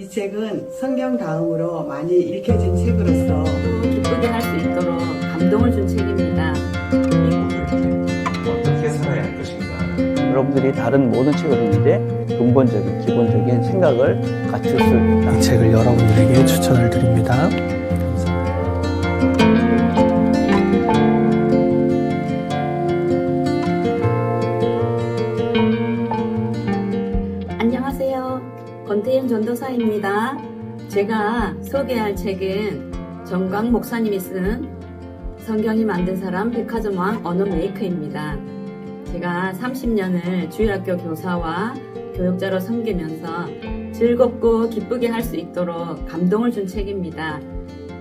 이 책은 성경 다음으로 많이 읽혀진 책으로서 기쁘게 할 수 있도록 감동을 준 책입니다. 어떻게 살아야 할 것인가 여러분들이 다른 모든 책을 읽는데 근본적인 기본적인 생각을 갖출 수 있다. 이 책을 여러분들에게 추천을 드립니다. 전도사입니다. 제가 소개할 책은 정광 목사님이 쓴 성경이 만든 사람 백화점 왕 언어 메이커입니다. 제가 30년을 주일학교 교사와 교육자로 섬기면서 즐겁고 기쁘게 할 수 있도록 감동을 준 책입니다.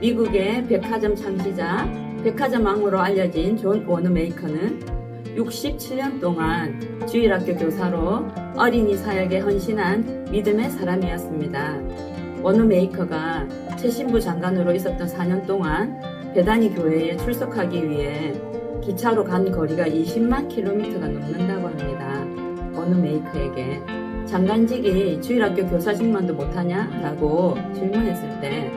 미국의 백화점 창시자, 백화점 왕으로 알려진 존 워너메이커는 67년 동안 주일학교 교사로 어린이 사역에 헌신한 믿음의 사람이었습니다. 워너메이커가 최신부 장관으로 있었던 4년 동안 배단이 교회에 출석하기 위해 기차로 간 거리가 20만 킬로미터가 넘는다고 합니다. 워너메이커에게 장관직이 주일학교 교사직만도 못하냐? 라고 질문했을 때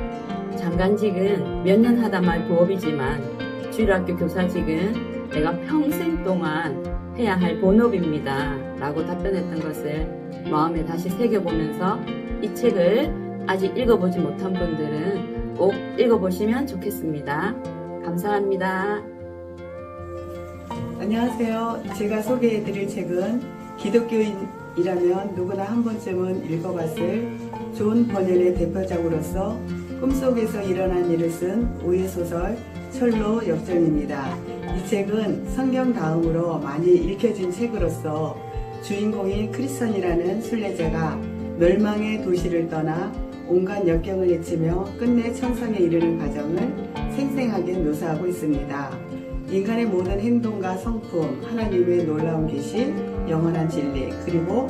장관직은 몇 년 하다 말 부업이지만 주일학교 교사직은 내가 평생 동안 해야 할 본업입니다. 라고 답변했던 것을 마음에 다시 새겨보면서 이 책을 아직 읽어보지 못한 분들은 꼭 읽어보시면 좋겠습니다. 감사합니다. 안녕하세요. 제가 소개해드릴 책은 기독교인이라면 누구나 한 번쯤은 읽어봤을 존 버넬의 대표작으로서 꿈속에서 일어난 일을 쓴 오해소설 철로 역전입니다. 이 책은 성경 다음으로 많이 읽혀진 책으로서 주인공인 크리스천이라는 순례자가 멸망의 도시를 떠나 온갖 역경을 헤치며 끝내 천성에 이르는 과정을 생생하게 묘사하고 있습니다. 인간의 모든 행동과 성품, 하나님의 놀라운 계시, 영원한 진리, 그리고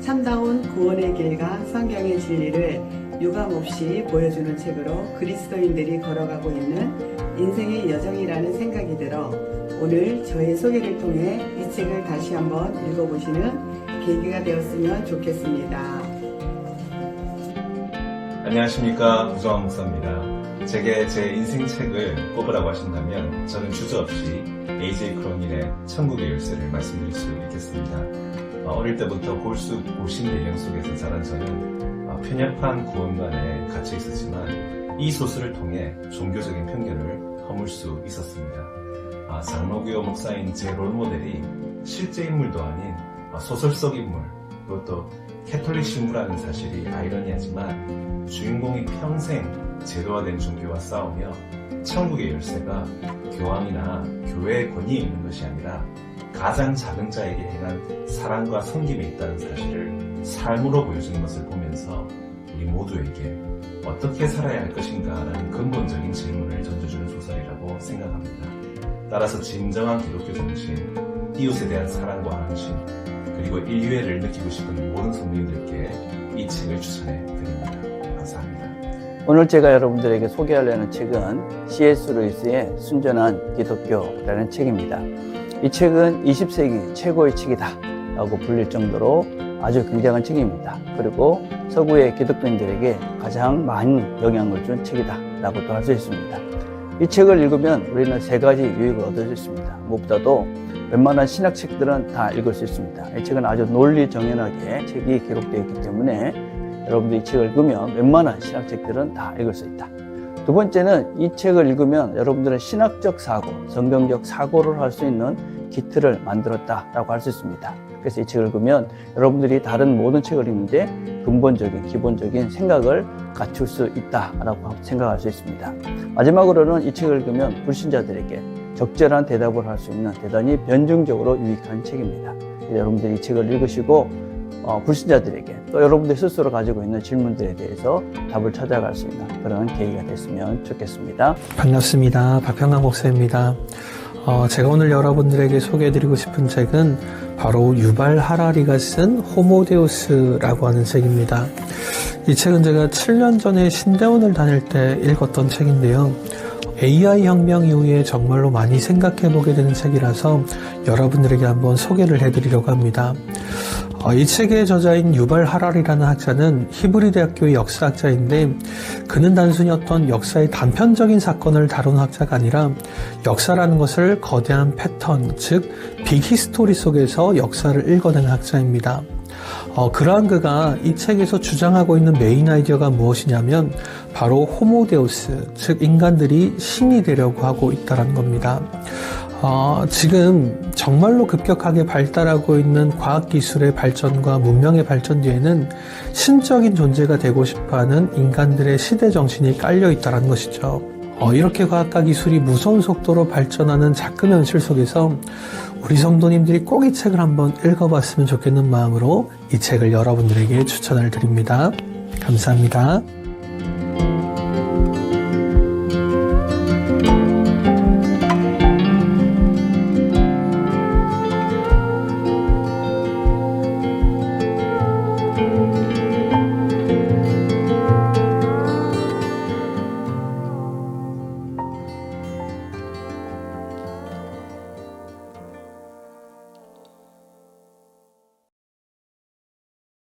참다운 구원의 길과 성경의 진리를 유감없이 보여주는 책으로 그리스도인들이 걸어가고 있는 인생의 여정이라는 생각이 들어 오늘 저의 소개를 통해 이 책을 다시 한번 읽어보시는 계기가 되었으면 좋겠습니다. 안녕하십니까. 우정환 목사입니다. 제게 제 인생 책을 꼽으라고 하신다면 저는 주저없이 AJ 크로닐의 천국의 열쇠를 말씀드릴 수 있겠습니다. 어, 어릴 때부터 골수 고신 배경 속에서 자란 저는 어, 편협한 구원관에 갇혀 있었지만 이 소설을 통해 종교적인 편견을 허물 수 있었습니다. 아, 장로교 목사인 제 롤모델이 실제 인물도 아닌 아, 소설 속 인물 그것도 캐톨릭 신부라는 사실이 아이러니하지만 주인공이 평생 제도화된 종교와 싸우며 천국의 열쇠가 교황이나 교회의 권위에 있는 것이 아니라 가장 작은 자에게 행한 사랑과 섬김에 있다는 사실을 삶으로 보여주는 것을 보면서 우리 모두에게 어떻게 살아야 할 것인가라는 근본적인 질문을 던져주는 소설이라고 생각합니다. 따라서 진정한 기독교 정신, 이웃에 대한 사랑과 안심, 그리고 인류애를 느끼고 싶은 모든 성도님들께 이 책을 추천해 드립니다. 감사합니다. 오늘 제가 여러분들에게 소개하려는 책은 C.S. 루이스의 순전한 기독교라는 책입니다. 이 책은 20세기 최고의 책이다 라고 불릴 정도로 아주 굉장한 책입니다. 그리고 서구의 기독교인들에게 가장 많은 영향을 준 책이다 라고도 할 수 있습니다. 이 책을 읽으면 우리는 세 가지 유익을 얻을 수 있습니다. 무엇보다도 웬만한 신학 책들은 다 읽을 수 있습니다. 이 책은 아주 논리 정연하게 책이 기록되어 있기 때문에 여러분들이 이 책을 읽으면 웬만한 신학 책들은 다 읽을 수 있다. 두 번째는 이 책을 읽으면 여러분들은 신학적 사고, 성경적 사고를 할 수 있는 기틀을 만들었다라고 할 수 있습니다. 그래서 이 책을 읽으면 여러분들이 다른 모든 책을 읽는데 근본적인, 기본적인 생각을 갖출 수 있다라고 생각할 수 있습니다. 마지막으로는 이 책을 읽으면 불신자들에게 적절한 대답을 할 수 있는 대단히 변증적으로 유익한 책입니다. 여러분들이 이 책을 읽으시고 어, 불신자들에게 또 여러분들 스스로 가지고 있는 질문들에 대해서 답을 찾아갈 수 있는 그런 계기가 됐으면 좋겠습니다. 반갑습니다. 박평강 목사입니다. 어, 제가 오늘 여러분들에게 소개해드리고 싶은 책은 바로 유발 하라리가 쓴 호모데우스라고 하는 책입니다. 이 책은 제가 7년 전에 신대원을 다닐 때 읽었던 책인데요. AI 혁명 이후에 정말로 많이 생각해 보게 되는 책이라서 여러분들에게 한번 소개를 해드리려고 합니다. 어, 이 책의 저자인 유발 하랄이라는 학자는 히브리 대학교의 역사학자인데 그는 단순히 어떤 역사의 단편적인 사건을 다룬 학자가 아니라 역사라는 것을 거대한 패턴, 즉 빅히스토리 속에서 역사를 읽어낸 학자입니다. 어, 그러한 그가 이 책에서 주장하고 있는 메인 아이디어가 무엇이냐면 바로 호모데우스, 즉 인간들이 신이 되려고 하고 있다는 겁니다. 어, 지금 정말로 급격하게 발달하고 있는 과학기술의 발전과 문명의 발전 뒤에는 신적인 존재가 되고 싶어하는 인간들의 시대 정신이 깔려 있다는 것이죠. 어, 이렇게 과학과 기술이 무서운 속도로 발전하는 작은 현실 속에서 우리 성도님들이 꼭 이 책을 한번 읽어봤으면 좋겠는 마음으로 이 책을 여러분들에게 추천을 드립니다. 감사합니다.